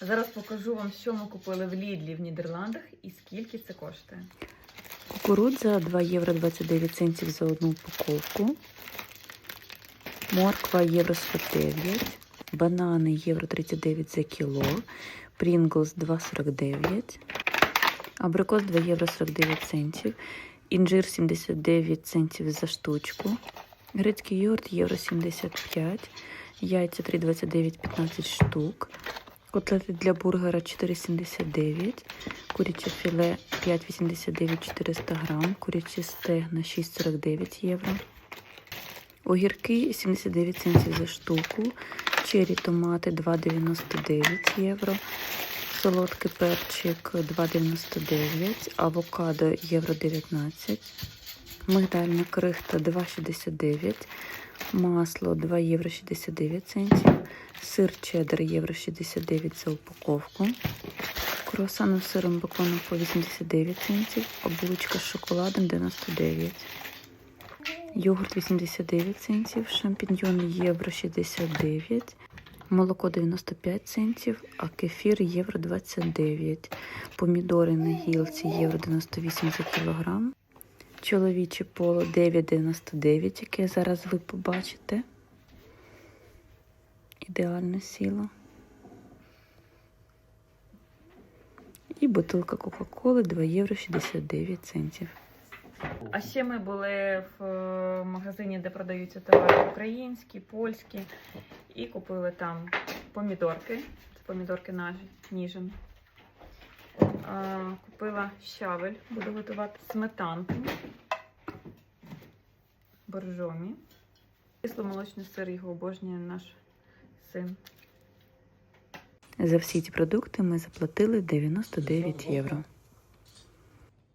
Зараз покажу вам, що ми купили в Лідлі в Нідерландах і скільки це коштує. Кукурудза 2 євро 29 центів за одну упаковку. Морква євро 49. Банани євро 39 за кіло. Прінглс 2,49. Абрикос 2 євро 49 центів. Інжир 79 центів за штучку. Грецький йогурт євро 75. Яйця 3,29 15 штук. Котлети для бургера 4,79. Куряче філе 5,89 400 грам. Курячі стегна 6,49 євро. Огірки 79 центів за штуку. Чері томати 2,99 євро. Солодкий перчик 2,99. Авокадо євро 19. Мигдальна крихта 2,69. Масло 2 євро 69 центів. Сир чеддер євро 69 за упаковку. Круасани з сиром беконом по 89 центів, а булочка з шоколадом 99. Йогурт 89 центів, шампіньйони євро 69, молоко 95 центів, а кефір євро 29. Помідори на гілці євро 98 за кілограм. Чоловіче поло 9,99, яке зараз ви побачите. Ідеальне сіло. І бутилка Кока-Коли 2 євро 69 центів. А ще ми були в е, магазині, де продаються товари українські, польські, і купили там помідорки. Це помідорки нажі, ніжин. Купила щавель, буду готувати сметанку, боржомі. Кисломолочний сир його обожнює наш син. За всі ці продукти ми заплатили 99 євро.